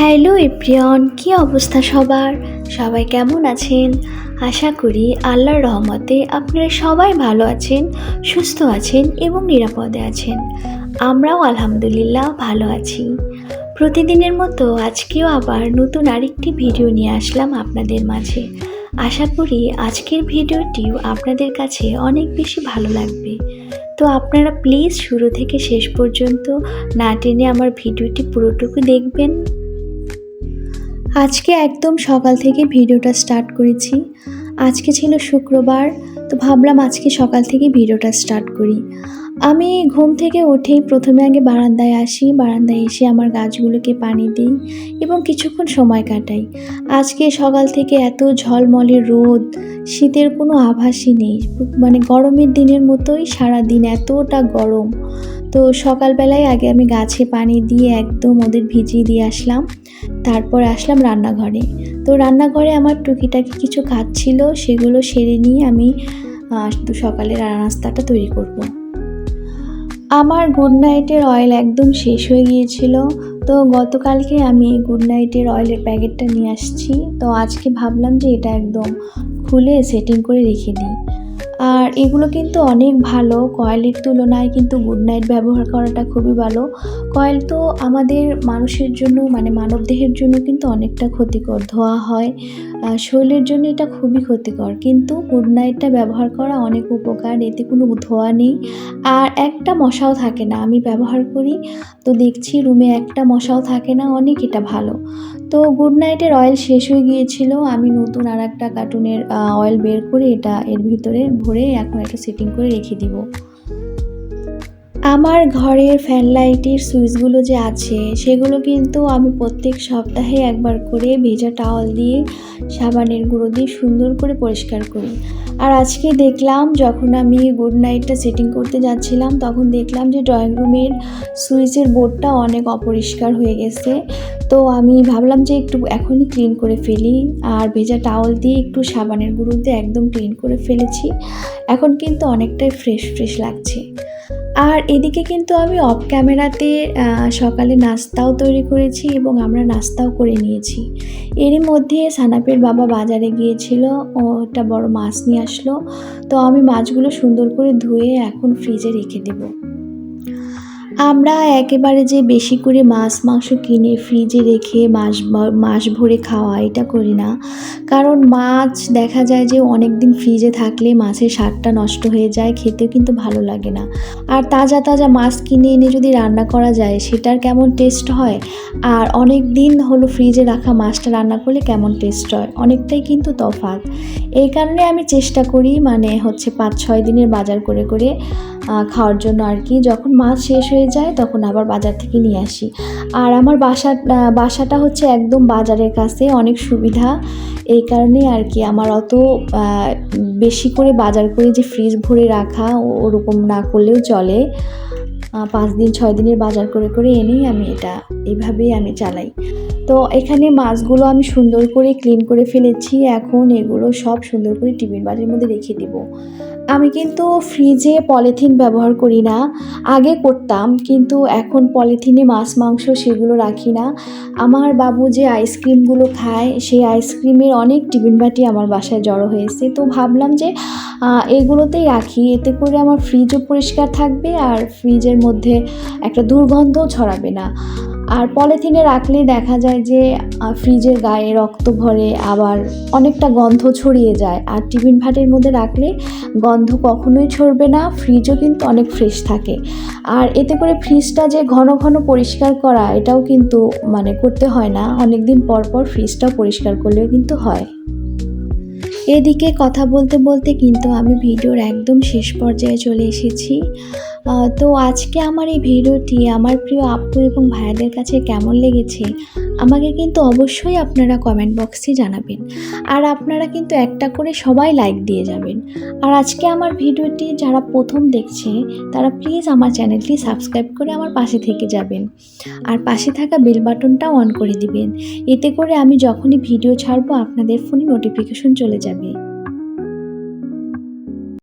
Hello এপ্রিয়ন কি অবস্থা সবার? সবাই কেমন আছেন? আশা করি আল্লাহর রহমতে আপনারা সবাই ভালো আছেন, সুস্থ আছেন এবং নিরাপদে আছেন। আমরাও আলহামদুলিল্লাহ ভালো আছি। প্রতিদিনের মতো আজকেও আবার নতুন আরেকটি ভিডিও নিয়ে আসলাম আপনাদের মাঝে। আশা করি আজকের ভিডিওটিও আপনাদের কাছে অনেক বেশি ভালো লাগবে। তো আপনারা প্লিজ শুরু থেকে শেষ পর্যন্ত না টেনে আমার ভিডিওটি পুরোটুকু দেখবেন। আজকে একদম সকাল থেকে ভিডিওটা স্টার্ট করেছি। আজকে ছিল শুক্রবার, তো ভাবলাম আজকে সকাল থেকে ভিডিওটা স্টার্ট করি। আমি ঘুম থেকে উঠেই প্রথমে আগে বারান্দায় আসি, বারান্দায় এসে আমার গাছগুলোকে পানি দিই এবং কিছুক্ষণ সময় কাটাই। আজকে সকাল থেকে এত ঝলমলে রোদ, শীতের কোনো আভাসই নেই। মানে গরমের দিনের মতোই সারা দিন এতটা গরম। তো সকালবেলায় আগে আমি গাছে পানি দিয়ে একদম ওদের ভিজিয়ে দিয়ে আসলাম। তারপর আসলাম রান্নাঘরে। তো রান্নাঘরে আমার টুকিটাকি কিছু কাজ ছিল, সেগুলো সেরে নিয়ে আমি সকালে নাস্তাটা তৈরি করব। আমার গুড নাইটের অয়েল একদম শেষ হয়ে গিয়েছিল। তো গতকালকে আমি গুড নাইটের অয়েলের প্যাকেটটা নিয়ে আসছি। তো আজকে ভাবলাম যে এটা একদম খুলে সেটিং করে রেখে দিই। আর এগুলো কিন্তু অনেক ভালো কয়েলের তুলনায় কিন্তু গুড নাইট ব্যবহার করাটা খুবই ভালো। কয়েল তো আমাদের মানুষের জন্য মানে মানবদেহের জন্য কিন্তু অনেকটা ক্ষতিকর, ধোয়া হয়। শরীরের জন্য এটা খুবই ক্ষতিকর। কিন্তু গুড নাইটটা ব্যবহার করা অনেক উপকার, এতে কোনো ধোয়া নেই। আর একটা মশাও থাকে না, আমি ব্যবহার করি। তো দেখছি রুমে একটা মশাও থাকে না, অনেক এটা ভালো। তো গুড নাইটের অয়েল শেষ হয়ে গিয়েছিল, আমি নতুন আর একটা কার্টুনের অয়েল বের করে এটা এর ভিতরে ভরে এখন একটা সেটিং করে রেখে দিব। আমার ঘরের ফ্যান লাইটের সুইচগুলো যে আছে, সেগুলো কিন্তু আমি প্রত্যেক সপ্তাহে একবার করে ভেজা টাওয়াল দিয়ে সাবানের গুঁড়ো দিয়ে সুন্দর করে পরিষ্কার করি। আর আজকে দেখলাম যখন আমি গুড নাইটটা সেটিং করতে যাচ্ছিলাম, তখন দেখলাম যে ড্রয়িং রুমের সুইচের বোর্ডটা অনেক অপরিষ্কার হয়ে গেছে। তো আমি ভাবলাম যে একটু এখনই ক্লিন করে ফেলি আর ভেজা টাওয়াল দিয়ে একটু সাবানের গুঁড়ো দিয়ে একদম ক্লিন করে ফেলেছি। এখন কিন্তু অনেকটাই ফ্রেশ ফ্রেশ লাগছে। আর এদিকে কিন্তু আমি অফ ক্যামেরাতে সকালে নাস্তাও তৈরি করেছি এবং আমরা নাস্তাও করে নিয়েছি। এরই মধ্যে সানাপের বাবা বাজারে গিয়েছিল, ও একটা বড় মাছ নিয়ে আসলো। তো আমি মাছগুলো সুন্দর করে ধুয়ে এখন ফ্রিজে রেখে দেবো। আমরা একেবারে যে বেশি করে মাছ, মাংস কিনে ফ্রিজে রেখে মাস মাস ভরে খাওয়া, এটা করি না। কারণ মাছ দেখা যায় যে অনেক দিন ফ্রিজে থাকলে মাছের স্বাদটা নষ্ট হয়ে যায়, খেতেও কিন্তু ভালো লাগে না। আর তাজা তাজা মাছ কিনে এনে যদি রান্না করা যায়, সেটার কেমন টেস্ট হয়? আর অনেক দিন হলো ফ্রিজে রাখা মাছটা রান্না করলে কেমন টেস্ট হয়? অনেকটাই কিন্তু তফাৎ। এই কারণে আমি চেষ্টা করি মানে হচ্ছে পাঁচ ছয় দিনের বাজার করে করে খাওয়ার জন্য আর কি। যখন মাছ শেষ হয়ে যায়, তখন আবার বাজার থেকে নিয়ে আসি। আর আমার বাসা বাসাটা হচ্ছে একদম বাজারের কাছে, অনেক সুবিধা। এই কারণে আর কি আমার অত বেশি করে বাজার করে যে ফ্রিজ ভরে রাখা, ওরকম না করলেও চলে। পাঁচ দিন, ছয় দিনের বাজার করে করে এনেই আমি এটা এইভাবেই আমি চালাই। তো এখানে মাছগুলো আমি সুন্দর করে ক্লিন করে ফেলেছি। এখন এগুলো সব সুন্দর করে টিফিন বাটির মধ্যে রেখে দিব। আমি কিন্তু ফ্রিজে পলিথিন ব্যবহার করি না। আগে করতাম, কিন্তু এখন পলিথিনে মাছ, মাংস সেগুলো রাখি না। আমার বাবু যে আইসক্রিমগুলো খায়, সেই আইসক্রিমের অনেক টিফিন বাটি আমার বাসায় জড়ো হয়েছে। তো ভাবলাম যে এগুলোতেই রাখি। এতে করে আমার ফ্রিজও পরিষ্কার থাকবে আর ফ্রিজের মধ্যে একটা দুর্গন্ধও ছড়াবে না। আর পলিথিনে রাখলে দেখা যায় যে ফ্রিজের গায়ে রক্ত ভরে আবার অনেকটা গন্ধ ছড়িয়ে যায়। আর টিফিন ভাটের মধ্যে রাখলে গন্ধ কখনোই ছড়বে না, ফ্রিজও কিন্তু অনেক ফ্রেশ থাকে। আর এতে করে ফ্রিজটা যে ঘন ঘন পরিষ্কার করা, এটাও কিন্তু মানে করতে হয় না। অনেক দিন পর পর ফ্রিজটাও পরিষ্কার করলেও কিন্তু হয়। এদিকে কথা বলতে বলতে কিন্তু আমি ভিডিওর একদম শেষ পর্যায়ে চলে এসেছি। তো আজকে আমার এই ভিডিওটি আমার প্রিয় আপু এবং ভাইয়াদের কাছে কেমন লেগেছে, আমাকে কিন্তু অবশ্যই আপনারা কমেন্ট বক্সে জানাবেন। আর আপনারা কিন্তু একটা করে সবাই লাইক দিয়ে যাবেন। আর আজকে আমার ভিডিওটি যারা প্রথম দেখছে, তারা প্লিজ আমার চ্যানেলটি সাবস্ক্রাইব করে আমার পাশে থেকে যাবেন। আর পাশে থাকা বেল বাটনটাও অন করে দিবেন। এতে করে আমি যখনই ভিডিও ছাড়বো, আপনাদের ফোনে নোটিফিকেশন চলে যাবে। লাগে